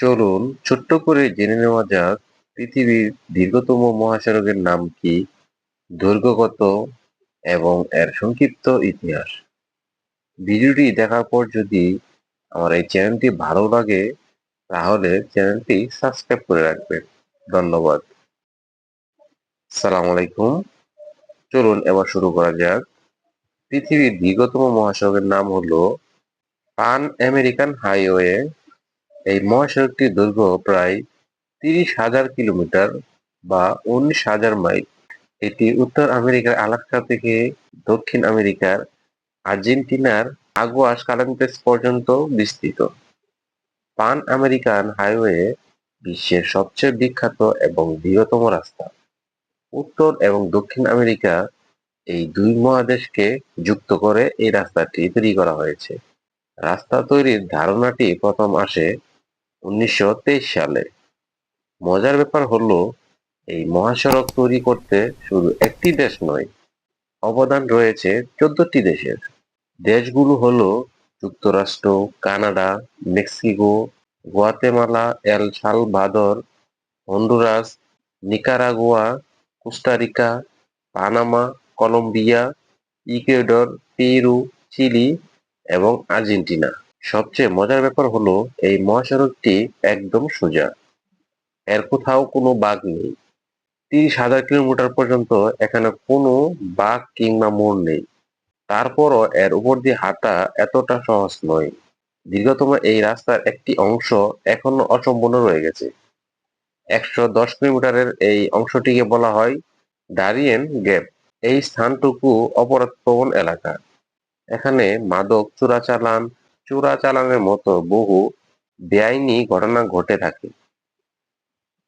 চলুন ছোট্ট করে জেনে নেওয়া যাক, পৃথিবীর দীর্ঘতম মহাসড়কের নাম কি, দৈর্ঘ্য কত এবং এর সংক্ষিপ্ত ইতিহাস। ভিডিওটি দেখার পর যদি আমার এই চ্যানেলটি ভালো লাগে, তাহলে চ্যানেলটি সাবস্ক্রাইব করে রাখবেন। ধন্যবাদ। সালাম আলাইকুম চলুন এবার শুরু করা যাক। পৃথিবীর দীর্ঘতম মহাসড়কের নাম হলো পান আমেরিকান হাইওয়ে। এই মহাসড়কটির দৈর্ঘ্য প্রায় তিরিশ হাজার কিলোমিটার বা উনিশ হাজার মাইল। এটি উত্তর আমেরিকার আলাস্কা থেকে দক্ষিণ আমেরিকার আর্জেন্টিনার আগুয়াস কালামিতাস পর্যন্ত বিস্তৃত। পান আমেরিকান হাইওয়ে বিশ্বের সবচেয়ে বিখ্যাত এবং দীর্ঘতম রাস্তা। উত্তর এবং দক্ষিণ আমেরিকা এই দুই মহাদেশকে যুক্ত করে এই রাস্তাটি তৈরি করা হয়েছে। রাস্তা তৈরির ধারণাটি প্রথম আসে উনিশশো তেইশ সালে। মজার ব্যাপার হলো, এই মহাসড়ক তৈরি করতে শুধু একটি দেশ নয়, অবদান রয়েছে চোদ্দটি দেশের। দেশগুলো হলো যুক্তরাষ্ট্র, Canada, Mexico, Guatemala, El Salvador, Honduras, Nicaragua, Costa Rica, Panama, Colombia, Ecuador, Peru, Chile এবং আর্জেন্টিনা। সবচেয়ে মজার ব্যাপার হলো, এই মহাসড়কটি একদম সোজা। এর কোথাও কোনো বাঘ নেই। তিরিশ হাজার কিলোমিটার পর্যন্ত এখানে কোনো বাঘ কিংবা মোড় নেই। তারপরও এর উপর দিয়ে হাঁটা এতটা সহজ নয়। দীর্ঘতম এই রাস্তার একটি অংশ এখনও অসম্পূর্ণ রয়ে গেছে। একশো দশ কিলোমিটারের এই অংশটিকে বলা হয় ডারিয়েন গ্যাপ। এই স্থানটুকু অপরাধ অপরাধপ্রবণ এলাকা। এখানে মাদক চোরাচালান চোরাচালানের মতো বহু বেআইনি ঘটনা ঘটে থাকে।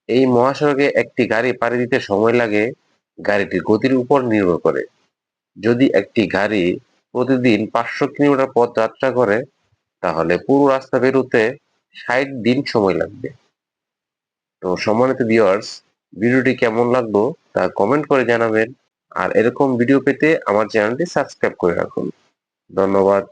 এই মহাসড়কে একটি গাড়ি পাড়ি দিতে সময় লাগে গাড়িটির গতির উপর নির্ভর করে। যদি একটি গাড়ি প্রতিদিন পাঁচশো কিলোমিটার পথ যাত্রা করে, তাহলে পুরো রাস্তা বেরোতে ষাট দিন সময় লাগবে। তো সম্মানিত ভিউয়ার্স ভিডিওটি কেমন লাগল তা কমেন্ট করে জানাবেন। আর এরকম ভিডিও পেতে আমার চ্যানেলটি সাবস্ক্রাইব করে রাখুন। ধন্যবাদ।